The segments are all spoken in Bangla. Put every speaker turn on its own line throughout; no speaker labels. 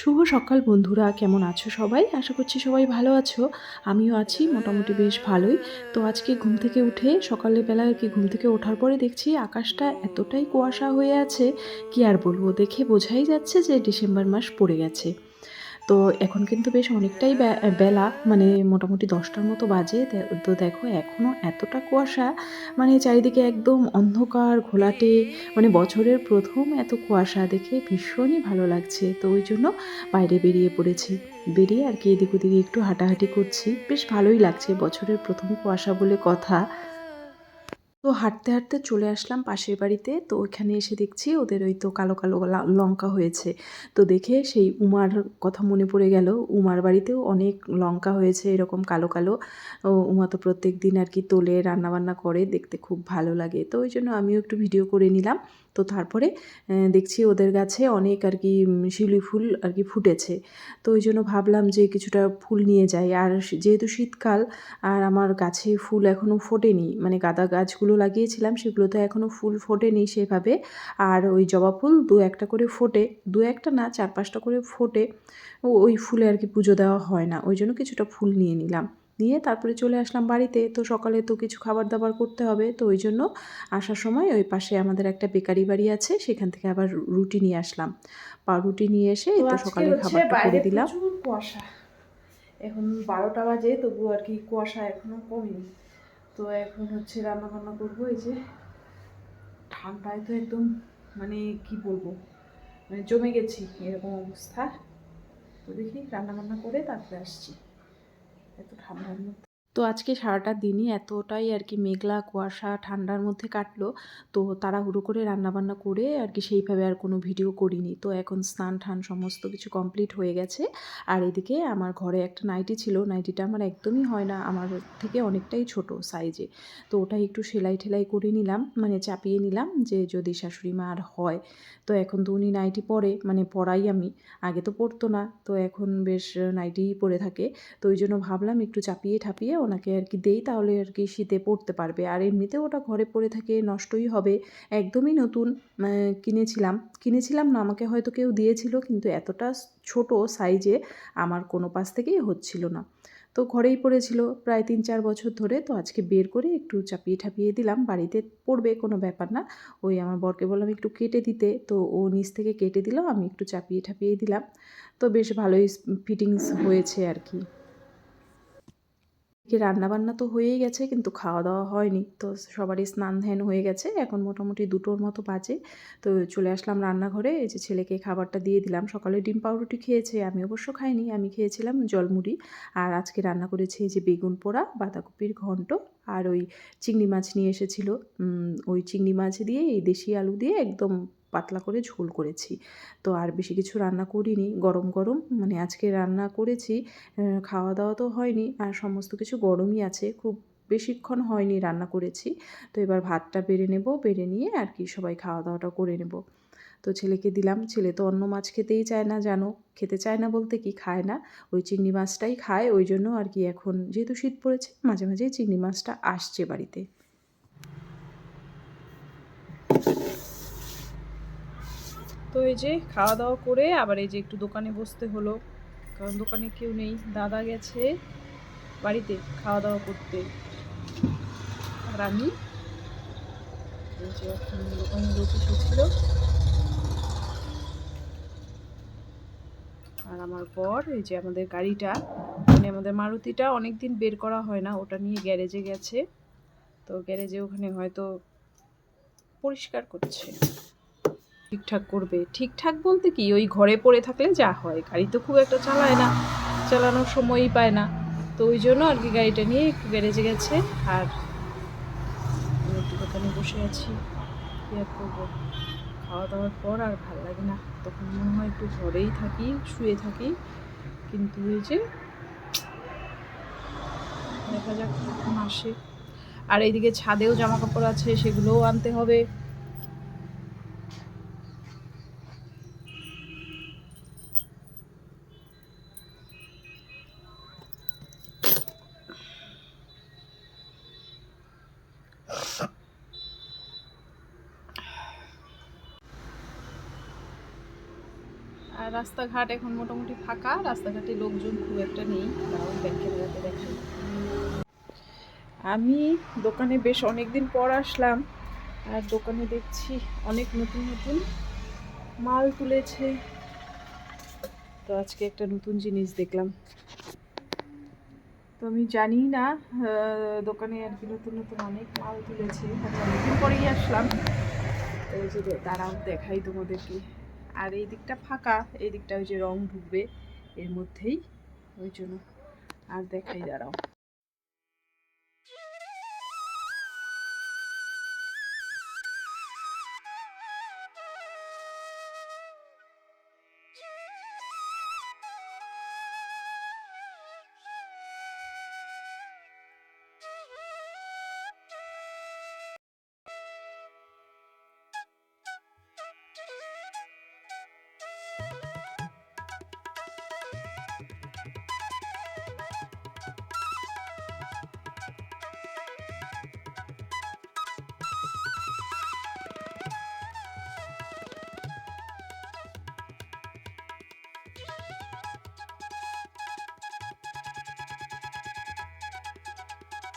শুভ সকাল বন্ধুরা, কেমন আছো সবাই? আশা করছি সবাই ভালো আছো। আমিও আছি, মোটামুটি বেশ ভালোই। তো আজকে ঘুম থেকে উঠে সকালবেলা আর কি ঘুম থেকে ওঠার পরে দেখছি আকাশটা এতটাই কুয়াশা হয়ে আছে, কি আর বলব? দেখে বোঝাই যাচ্ছে যে ডিসেম্বর মাস পড়ে গেছে। তো এখন কিন্তু বেশ অনেকটাই বেলা মানে মোটামুটি দশটার মতো বাজে। তো দেখো এখনও এতটা কুয়াশা মানে চারিদিকে একদম অন্ধকার, ঘোলাটে মানে বছরের প্রথম এত কুয়াশা দেখে ভীষণই ভালো লাগছে। তো ওই জন্য বাইরে বেরিয়ে পড়েছি। বেরিয়ে আর কি এদিক ওদিকে একটু হাঁটাহাঁটি করছি। বেশ ভালোই লাগছে বছরের প্রথম কুয়াশা বলে কথা। তো হাঁটতে হাঁটতে চলে আসলাম পাশের বাড়িতে। তো ওইখানে এসে দেখছি ওদের ওই তো কালো কালো লঙ্কা হয়েছে। তো দেখে সেই উমার কথা মনে পড়ে গেল। উমার বাড়িতেও অনেক লঙ্কা হয়েছে, এরকম কালো কালো। উমা তো প্রত্যেক দিন আর কি তোলে, রান্নাবান্না করে, দেখতে খুব ভালো লাগে। তো ওই জন্য আমিও একটু ভিডিও করে নিলাম। তো তারপরে দেখছি ওদের গাছে অনেক আর কি শিউলি ফুল আর কি ফুটেছে। তো ওই জন্য ভাবলাম যে কিছুটা ফুল নিয়ে যাই। আর যেহেতু শীতকাল, আর আমার গাছে ফুল এখনও ফোটেনি মানে গাঁদা গাছগুলো লাগিয়েছিলাম সেগুলোতে এখনও ফুল ফোটেনি সেভাবে। আর ওই জবা ফুল দু একটা করে ফোটে দু একটা না চার পাঁচটা করে ফোটে। ওই ফুলে আর কি পুজো দেওয়া হয় না ওই জন্য কিছুটা ফুল নিয়ে নিলাম। নিয়ে তারপরে চলে আসলাম বাড়িতে তো সকালে তো কিছু খাবার দাবার করতে হবে তো ওই জন্য আসার সময় ওই পাশে আমাদের একটা বেকারি বাড়ি আছে সেখান থেকে আবার রুটি নিয়ে আসলাম। পাউরুটি নিয়ে এসে তো সকালে খাবারটা করে দিলাম।
কুয়াশা। এখন বারোটা বাজে তবু আর কি কুয়াশা এখনও কমেনি। তো এখন হচ্ছে রান্না বান্না করব, এই যে ঠান্ডায় তো একদম মানে কি বলব মানে জমে গেছি এরকম অবস্থা। তো দেখি রান্না বান্না করে তারপরে আসছি। এত ঠান্ডার মধ্যে।
তো আজকে সারাটা দিনই এতটাই আর কি মেঘলা কুয়াশা ঠান্ডার মধ্যে কাটলো। তো তাড়াহুড়ো করে রান্নাবান্না করে আর কি সেইভাবে আর কোনো ভিডিও করিনি। তো এখন স্নান টান সমস্ত কিছু কমপ্লিট হয়ে গেছে। আর এদিকে আমার ঘরে একটা নাইটি ছিল। নাইটিটা আমার একদমই হয় না। আমার থেকে অনেকটাই ছোট সাইজে। তো ওটা একটু সেলাই ঠেলাই করে নিলাম। মানে চাপিয়ে নিলাম যে যদি শাশুড়ি মা আর হয়। তো এখন তো উনি নাইটি পরে। মানে পরাই আমি। আগে তো পরতো না। তো এখন বেশ নাইটি পরে থাকে। তো ওই জন্য ভাবলাম একটু চাপিয়ে ঠাপিয়ে ওনাকে আর কি দেই, তাহলে আর কি শীতে পড়তে পারবে। আর এমনিতে ওটা ঘরে পড়ে থাকে, নষ্টই হবে। একদমই নতুন কিনেছিলাম। কিনেছিলাম না, আমাকে হয়তো কেউ দিয়েছিল, কিন্তু এতটা ছোট সাইজে আমার কোনো পাশ থেকেই হচ্ছিল না। তো ঘরেই পড়েছিল প্রায় তিন চার বছর ধরে। তো আজকে বের করে একটু চাপিয়ে ঠাপিয়ে দিলাম। বাড়িতে পড়বে, কোনো ব্যাপার না। ওই আমার বরকে বললাম একটু কেটে দিতে। তো ও নিচ থেকে কেটে দিল, আমি একটু চাপিয়ে ঠাপিয়ে দিলাম। তো বেশ ভালোই ফিটিংস হয়েছে আর কি এদিকে রান্নাবান্না তো হয়েই গেছে, কিন্তু খাওয়া দাওয়া হয়নি। তো সবারই স্নান ধ্যান হয়ে গেছে, এখন মোটামুটি দুটোর মতো বাজে। তো চলে আসলাম রান্নাঘরে, এই যে ছেলেকে খাবারটা দিয়ে দিলাম। সকালে ডিম পাউরুটি খেয়েছে, আমি অবশ্য খাইনি, আমি খেয়েছিলাম জলমুড়ি। আর আজকে রান্না করেছি এই যে বেগুন পোড়া, বাঁধাকপির ঘন্ট, আর ওই চিংড়ি মাছ নিয়ে এসেছিল। ওই চিংড়ি মাছ দিয়ে, এই দেশি আলু দিয়ে একদম পাতলা করে ঝোল করেছি। তো আর বেশি কিছু রান্না করিনি, গরম গরম। মানে আজকে রান্না করেছি খাওয়া দাওয়া তো হয়নি। আর সমস্ত কিছু গরমই আছে। খুব বেশিক্ষণ হয়নি রান্না করেছি। তো এবার ভাতটা বেড়ে নেব, বেড়ে নিয়ে আর কি সবাই খাওয়া দাওয়াটা করে নেব। তো ছেলেকে দিলাম। ছেলে তো অন্য মাছ খেতেই চায় না, জানো? খেতে চায় না বলতে কি, খায় না। ওই চিংড়ি মাছটাই খায়। ওই জন্য আর কি এখন যেহেতু শীত পড়েছে, মাঝে মাঝে চিংড়ি মাছটা আসছে বাড়িতে।
তো এই যে খাওয়া দাওয়া করে আবার এই যে একটু দোকানে বসতে হলো। কারণ দোকানে কেউ নেই। দাদা গেছে বাড়িতে খাওয়া দাওয়া করতে। আর আমি এই যে এখন দোকানে আর আমার পর এই যে আমাদের গাড়িটা মানে আমাদের মারুতিটা অনেক দিন বের করা হয় না। ওটা নিয়ে গ্যারেজে গেছে। তো গ্যারেজে ওখানে হয়তো পরিষ্কার করছে। ঠিকঠাক করবে। ঠিকঠাক বলতে কি? ওই ঘরে পড়ে থাকলে যা হয়। গাড়ি তো খুব একটা চালায় না। চালানোর সময়ই পায় না। তো ওই জন্য আর কি গাড়িটা নিয়ে একটু গ্যারেজে গেছে। আর একটু দোকানে বসে আছি। কি আর করব? খাওয়া দাওয়ার পর আর ভালো লাগে না। তখন মনে হয় একটু ঘরেই থাকি, শুয়ে থাকি। কিন্তু এই যে দেখা যাক কখন আসে। আর এইদিকে ছাদেও জামা কাপড় আছে, সেগুলোও আনতে হবে। রাস্তাঘাট এখন মোটামুটি ফাঁকা, রাস্তাঘাটে লোকজন খুব একটা নেই দেখাই আমি দোকানে বেশ অনেক দিন পর আসলাম, আর দোকানে দেখছি অনেক নতুন নতুন মাল তুলেছে। তো আজকে একটা নতুন জিনিস দেখলাম। তো আমি জানি না দোকানে আর কি নতুন নতুন অনেক মাল তুলেছে। আমি অনেকদিন পরেই আসলাম। তো যে দাঁড়াও, দেখাই তোমাদেরকে। আর এই দিকটা ফাঁকা, এই দিকটা ওই যে রং ঢুকবে এর মধ্যেই ওই জন্য। আর দেখাই, দাঁড়াও।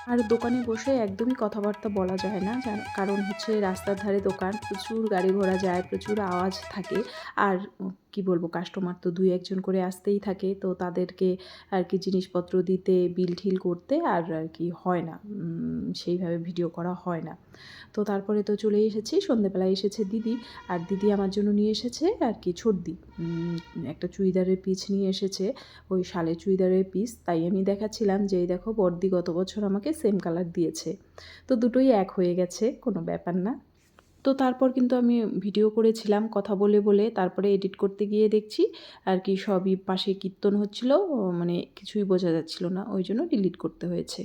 আর দোকানে বসে একদমই কথাবার্তা বলা যায় না কারণ হচ্ছে রাস্তার ধারে দোকান, প্রচুর গাড়ি ঘোড়া যায়, প্রচুর আওয়াজ থাকে, আর কি বলব কাস্টমার তো দুই একজন করে আসতেই থাকে, তো তাদেরকে আর কি জিনিসপত্র দিতে বিল ঠিল করতে আর আর কি হয় না। সেইভাবে ভিডিও করা হয় না। তো তারপরে তো চলে এসেছি, সন্ধেবেলায় এসেছে দিদি আর দিদি আমার জন্য নিয়ে এসেছে আর কি ছর্দি একটা চুড়িদারের পিস নিয়ে এসেছে, ওই শালের চুড়িদারের পিস তাই আমি দেখাচ্ছিলাম যে, এই দেখো, বর্দি গত বছর আমাকে সেম কালার দিয়েছে। তো দুটোই এক হয়ে গেছে, কোনো ব্যাপার না। তো তারপর কিন্তু আমি ভিডিও করেছিলাম কথা বলে বলে, তারপরে এডিট করতে গিয়ে দেখছি আর কি সবই পাশে কীর্তন হচ্ছিল মানে কিছুই বোঝা যাচ্ছিল না, ওই জন্য ডিলিট করতে হয়েছে।